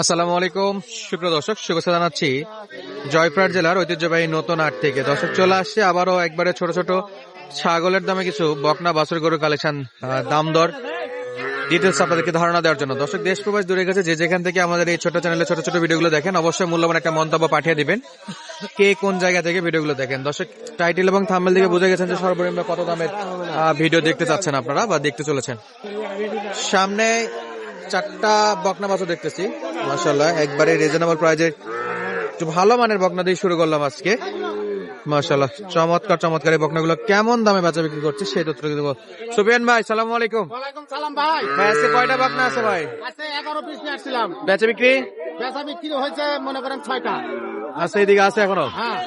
আসসালামু আলাইকুম। সুপ্রিয় দর্শক, শুভেচ্ছা জানাচ্ছি জয়পুরহাট জেলার ঐতিহ্যবাহী নতুন হাট থেকে। দর্শক, চলে আসছে আবারও একবারে ছোট ছোট ছাগলের দামে কিছু বকনা বাছুর গরু কালেকশন দাম দর ডিটেলস আপনাদেরকে ধারণা দেওয়ার জন্য। দর্শক, দেশ প্রবাস দূরে গেছে যে যেখান থেকে আমাদের এই ছোট চ্যানেলে ছোট ছোট ভিডিওগুলো দেখেন, অবশ্যই মূল্যবান একটা মন্তব্য পাঠিয়ে দিবেন। কে কোন জায়গা থেকে ভিডিওগুলো দেখেন? দর্শক টাইটেল এবং থাম্বেল থেকে বুঝে গেছেন যে সর্বনিম্ন কত দামের ভিডিও দেখতে চাচ্ছেন আপনারা বা দেখতে চলেছেন। সামনে চারটা বকনা মাছও দেখতেছি। মাশাল্লাহ একবারে রিজনেবল প্রাইজে একটু ভালো মানের বকনা দিয়ে শুরু করলাম আজকে। মাশাল্লাহ চমৎকার চমৎকার এই বকনাগুলো কেমন দামে বেচা বিক্রি করছে সেই তথ্য দেবো সুফিয়ান ভাই সালাম আলাইকুম। সালাম ভাই। ভাই আজকে কয়টা বকনা আছে ভাই? এগারো পিস নিয়ে আসছিলাম। বেচা বিক্রি? বেচা বিক্রি হয়েছে মনে করেন ছয়টা। আচ্ছা এইদিকে আছে এখনও? হ্যাঁ।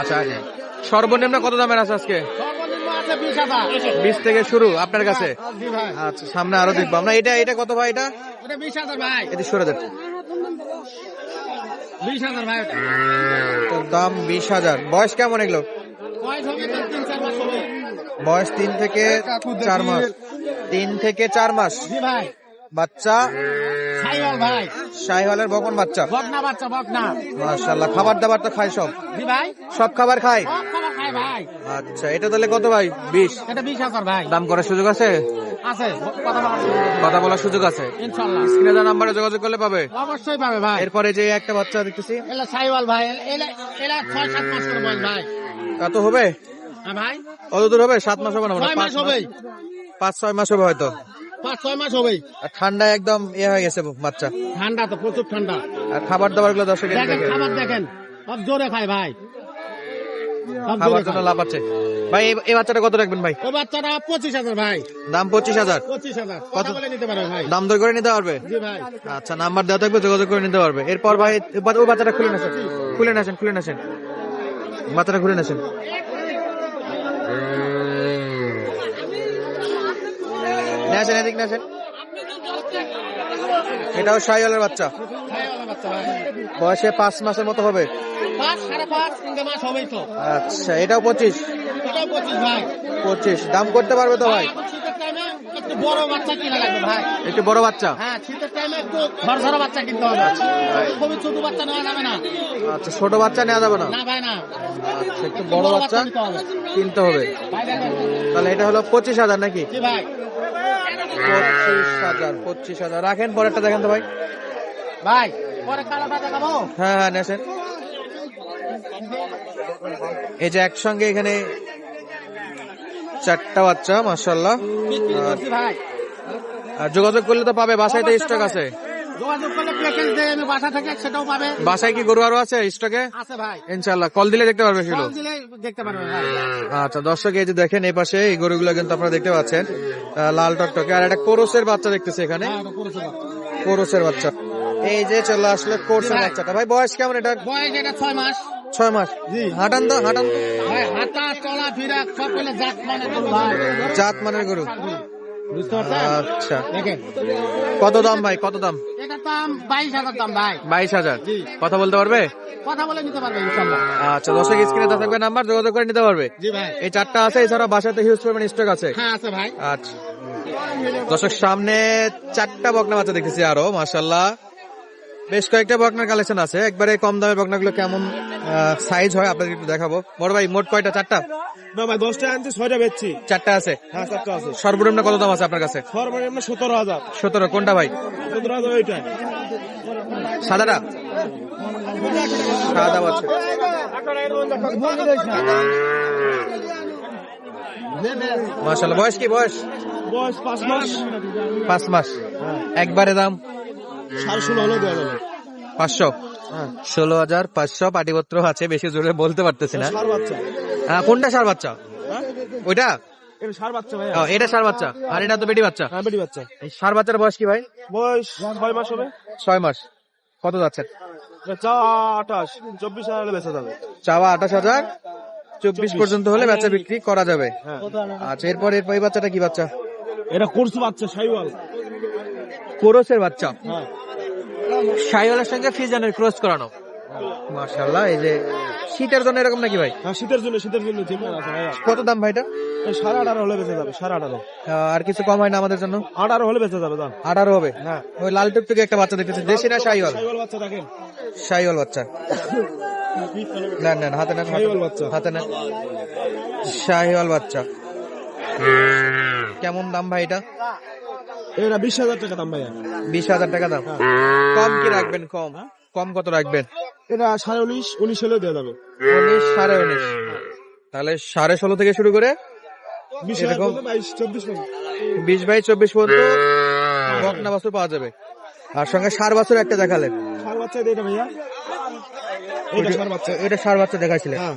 আচ্ছা। সর্বনিম্ন কত দামের আছে আজকে? বিশ থেকে শুরু আপনার কাছে? আচ্ছা সামনে আরও দেখব। আমরা এটা এটা কত ভাই এটা? এটা সরে। তো দাম বিশ হাজার। বয়স কেমন এগুলো? বয়স তিন থেকে চার মাস। তিন থেকে চার মাস। বাচ্চা? শাহিওয়ালের বকন বাচ্চা? বকনা বাচ্চা বকনা। মাশাল্লাহ খাবার দাবার তো খায় সব? সব খাবার খায়? আচ্ছা এটা তাহলে কত ভাই? বিশ। এটা বিশ হাজার ভাই। দাম করার সুযোগ আছে? আছে কথা বলার সুযোগ আছে। স্ক্রিনে দেওয়া নাম্বারে যোগাযোগ করলে পাবে? অবশ্যই পাবে ভাই। এরপরে যে একটা বাচ্চা দেখতেছি। এলা সাইওয়াল ভাই এলা এলা ছয় সাত মাস করে বয়স ভাই। কত হবে? হ্যাঁ ভাই। কত দূর হবে? সাত মাস হবে না মনে মাস পাঁচ ছয় মাস হবে হয়তো। পাঁচ ছয় মাস আর ঠান্ডা একদম ইয়ে হয়ে গেছে বাচ্চা। ঠান্ডা তো প্রচুর ঠান্ডা। আর খাবার দাবারগুলো দর্শক খাবার দেখেন। সব জোরে খায় ভাই। খাবার জন্য ভাই এই- বাচ্চাটা কত রাখবেন ভাই? ও বাচ্চাটা পঁচিশ হাজার ভাই। দাম পঁচিশ হাজার। পঁচিশ হাজার। কথা নিতে পারবে ভাই। দাম দর করে নিতে পারবে? ভাই। আচ্ছা নাম্বার দেওয়া থাকবে যোগাযোগ করে নিতে পারবে। এরপর ভাই ওই বাচ্চাটা খুলে নেছেন খুলে নেছেন খুলে নেছেন বাচ্চাটা খুলে নেছেন নেছেন এদিক নেছেন এটাও শাহিওয়ালের বাচ্চা। বয়সে পাঁচ মাসের মতো হবে? আচ্ছা এটাও পঁচিশ? পঁচিশ দাম করতে পারবে তো ভাই বড় বাচ্চা কিনা লাগবে ভাই। একটু বড় বাচ্চা? হ্যাঁ শীতের টাইমে একটু ঝরঝরা বাচ্চা কিনতে হবে। খুবই ছোট বাচ্চা নেওয়া যাবে না। আচ্ছা ছোট বাচ্চা নেওয়া যাবে না? না ভাই না। আচ্ছা একটু বড় বাচ্চা কিনতে হবে। তাহলে এটা হলো পঁচিশ হাজার নাকি? ভাই। পঁচিশ হাজার পঁচিশ হাজার। রাখেন পরেরটা দেখেন তো ভাই। ভাই হ্যাঁ হ্যাঁ নেছেন এই যে একসঙ্গে এখানে চারটা বাচ্চা ভাই? আর যোগাযোগ করলে তো পাবে বাসায় তো স্টক আছে। বাসায় কি গরু আরও আছে স্টকে ইনশাল্লাহ কল দিলে দেখতে পারবে সেগুলো। দেখতে পারবে আচ্ছা দর্শক এই যে দেখেন এই পাশে এই গরুগুলো কিন্তু আপনারা দেখতে পাচ্ছেন। লাল টকটকে। আর একটা কোরসের বাচ্চা দেখতেছি এখানে। হ্যাঁ। কোরসের বাচ্চা। এই যে চলে আসলে কোরসের বাচ্চাটা। ভাই বয়স কেমন এটা? বয়স এটা ছয় মাস। ছয় মাস। জি। হাঁটান তো হাঁটান তো। ভাই হাঁটা চলা ফিরা সব জাত মানে গরু। ভাই জাত মানের গরু। আচ্ছা। কত দাম ভাই? কত দাম? এটার দাম বাইশ হাজার দাম ভাই। বাইশ হাজার। কথা বলতে পারবে? কথা বলে নিতে পারবে আচ্ছা দর্শক স্ক্রিনে থাকবে নাম্বার যোগাযোগ করে নিতে পারবে। জি ভাই। এই চারটা আছে এছাড়া বাসাতে হিউজ পরিমাণ স্টক আছে। হ্যাঁ আছে ভাই। আচ্ছা। দর্শক সামনে চারটা বকনা বাচ্চা দেখতেছি আরও মাসাল্লাহ বেশ কয়েকটা বকনার কালেকশন আছে। একবারে কম দামের বকনাগুলো কেমন সাইজ হয় আপনাদের একটু দেখাবো। বড় ভাই মোট কয়টা? চারটা? না ভাই দশটা আনছি ছয়টা বেচছি। চারটা আছে? হ্যাঁ চারটা আছে। সর্বনিম্ন কত দাম আছে আপনার কাছে? সর্বনিম্ন সতেরো হাজার। সতেরো কোনটা ভাই? সতেরো হাজার ওইটাই সাদাটা? সাদা বাচ্চা মাসাল্লাহ বয়স কি বয়স? বয়স পাঁচ মাস। পাঁচ মাস। একবারে দাম? সাড়ে ষোলো হলে দেওয়া যাবে। পাঁচশো? ষোলো হাজার পাঁচশো পাটিপত্র আছে বেশি জোরে বলতে পারতেছি না। সার কোনটা সার বাচ্চা হ্যাঁ? ওইটা? এটা সার বাচ্চা বাচ্চা আর এটা তো বেটি বাচ্চা। হ্যাঁ বেটি বাচ্চা। সার বাচ্চার বয়স কি ভাই? বয়স ছয় মাস হবে। ছয় মাস। কত যাচ্ছেন? আঠাশ চব্বিশ হাজার হলে বেচা যাবে। চাওয়া আঠাশ হাজার চব্বিশ। পর্যন্ত হলে বেচা বিক্রি করা যাবে। হ্যাঁ। আচ্ছা এরপর এরপর এই বাচ্চাটা কি বাচ্চা? এটা কোর্স বাচ্চা সাইওয়াল। কোরসের বাচ্চা। হ্যাঁ। সাইওয়ালের সঙ্গে ফিজানের ক্রস করানো। মাশাল্লাহ এই যে শীতের জন্য এরকম নাকি ভাই? হ্যাঁ শীতের জন্য শীতের জন্য কত দাম ভাইটা সাড়ে আঠারো হলে বেঁচে যাবে সাড়ে আঠারো। আহ, আর কিছু কম হয় না আমাদের জন্য? আঠারো হলে বেঁচে যাবে দাম। আঠারো হবে? হ্যাঁ। ওই লাল টুকটুকে একটা বাচ্চা দেখতেছি দেশি না শাহিওয়াল? বাচ্চা দেখেন। শাহিওয়াল বাচ্চা। নেন নেন হাতে নেন শাহিওয়াল বাচ্চা। হাতে নেন। শাহিওয়াল বাচ্চা। কেমন দাম ভাই এটা? এটা বিশ হাজার টাকা দাম ভাইয়া। বিশ হাজার টাকা দাম। কম কি রাখবেন কম? কম কত রাখবেন? এটা সাড়ে উনিশ উনিশ হলেও দেওয়া যাবে। উনিশ সাড়ে উনিশ। তাহলে সাড়ে ষোলো থেকে শুরু করে বিশ বাইশ চব্বিশ পর্যন্ত। বকনা বাছুর পাওয়া যাবে। আর সঙ্গে সার বাছুর একটা দেখালেন। ষাঁড় বাচ্চা এটা ভাইয়া। এটা ষাঁড় বাচ্চা এটা সার বাচ্চা দেখাইছিলেন। হ্যাঁ।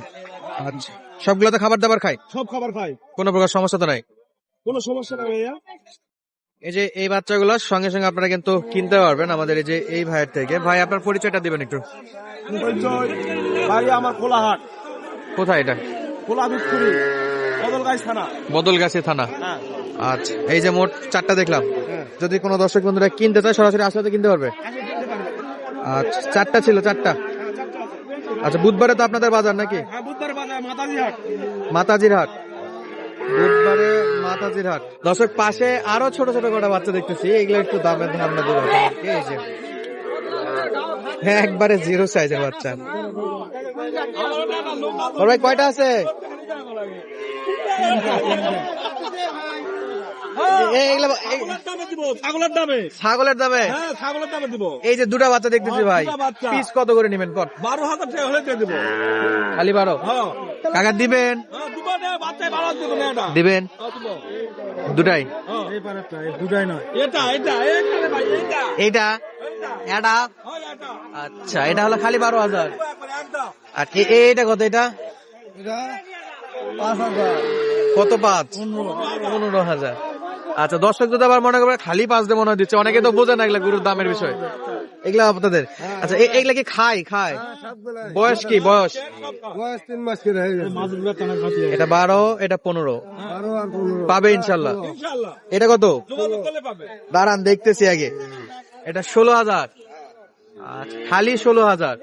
আচ্ছা। সবগুলো তো খাবার দাবার খায়? সব খাবার খায়। কোনো প্রকার সমস্যা তো নাই? কোনো সমস্যা নেই ভাইয়া। এই যে এই বাচ্চাগুলো সঙ্গে সঙ্গে আপনারা কিন্তু কিনতে পারবেন আমাদের এই যে এই ভাইয়ের থেকে। ভাই আপনার পরিচয়টা দিবেন একটু। ভাই আমার কোলাহাট। কোথায় এটা? কোলা বদলগাছ থানা। বদলগাছি থানা। হ্যাঁ। আচ্ছা এই যে মোট চারটা দেখলাম। হ্যাঁ। যদি কোনো দর্শক বন্ধুরা কিনতে চায় সরাসরি আসলে তো কিনতে পারবে। আচ্ছা চারটা ছিল চারটা? আচ্ছা বুধবারে তো আপনাদের বাজার নাকি? হ্যাঁ বুধবার বাজার মাতাজি হাট মাতাজির হাট। বুধবারে মাতাজির হাট দর্শক পাশে আরও ছোট ছোট কটা বাচ্চা দেখতেছি। এগুলো একটু দামের ধারণা দেবো। এই যে। হ্যাঁ একবারে জিরো সাইজের বাচ্চা। ওর ভাই কয়টা আছে এই- এগুলো এই- দামে দিব ছাগলের দামে ছাগলের দামে। হ্যাঁ ছাগলের দামে দিব। এই যে দুটা বাচ্চা দেখতেছি ভাই পিস কত করে নেবেন কর বারো হাজার টাকা হলে দিয়ে দিব। খালি বারো? হ্যাঁ। কাকা দিবেন? হ্যাঁ, দিবেন? হ্যাঁ, দুটাই? হ্যাঁ। এটা এটা এটা এটা এইটা। এটা? আচ্ছা এটা হলো খালি বারো হাজার। আর এটা কত এটা? এটা পাঁচ হাজার। কত পাঁচ? পনেরো হাজার। আচ্ছা দর্শক যদি আবার মনে করবে খালি পাঁচ দিয়ে মনে হয় দিচ্ছে অনেকে তো বোঝে না এগুলা গরুর দামের বিষয়। এগুলা আপনাদের। আচ্ছা এগুলা কি খায় খায়? বয়স কি বয়স? বয়স তিন মাস করে এটা বারো এটা পনেরো। পাবে ইনশাল্লাহ। এটা কত? দাঁড়ান দেখতেছি আগে। এটা ষোলো হাজার। আচ্ছা, খালি ষোলো হাজার।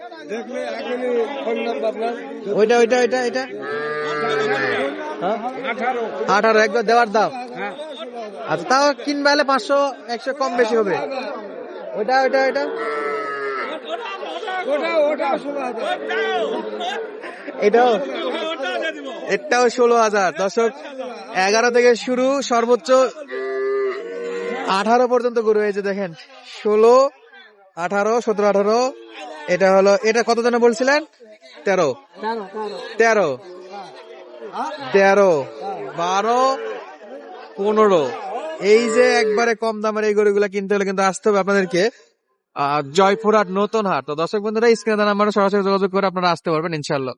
ওইটা ওইটা ওইটা এটা? আঠারো একবার দেওয়ার দাম হ্যাঁ। আচ্ছা তাও কিনবে হলে পাঁচশো একশো কম বেশি হবে। ওইটা ওইটা ওইটা? ওটা ওটা এটাও? ওটা এটাও ষোলো হাজার। দশক এগারো থেকে শুরু সর্বোচ্চ আঠারো পর্যন্ত গরু হয়েছে দেখেন। ষোলো আঠারো সতেরো আঠারো। এটা হলো এটা কত জন বলছিলেন? তেরো। তেরো। তেরো, বারো, পনেরো। এই যে একবারে কম দামের এই গরুগুলা কিনতে হলে কিন্তু আসতে হবে আপনাদেরকে। জয়পুরহাট নতুন হাট। তো দর্শক বন্ধুরা, স্ক্রিনে নাম্বারে সরাসরি যোগাযোগ করে আপনারা আসতে পারবেন ইনশাল্লাহ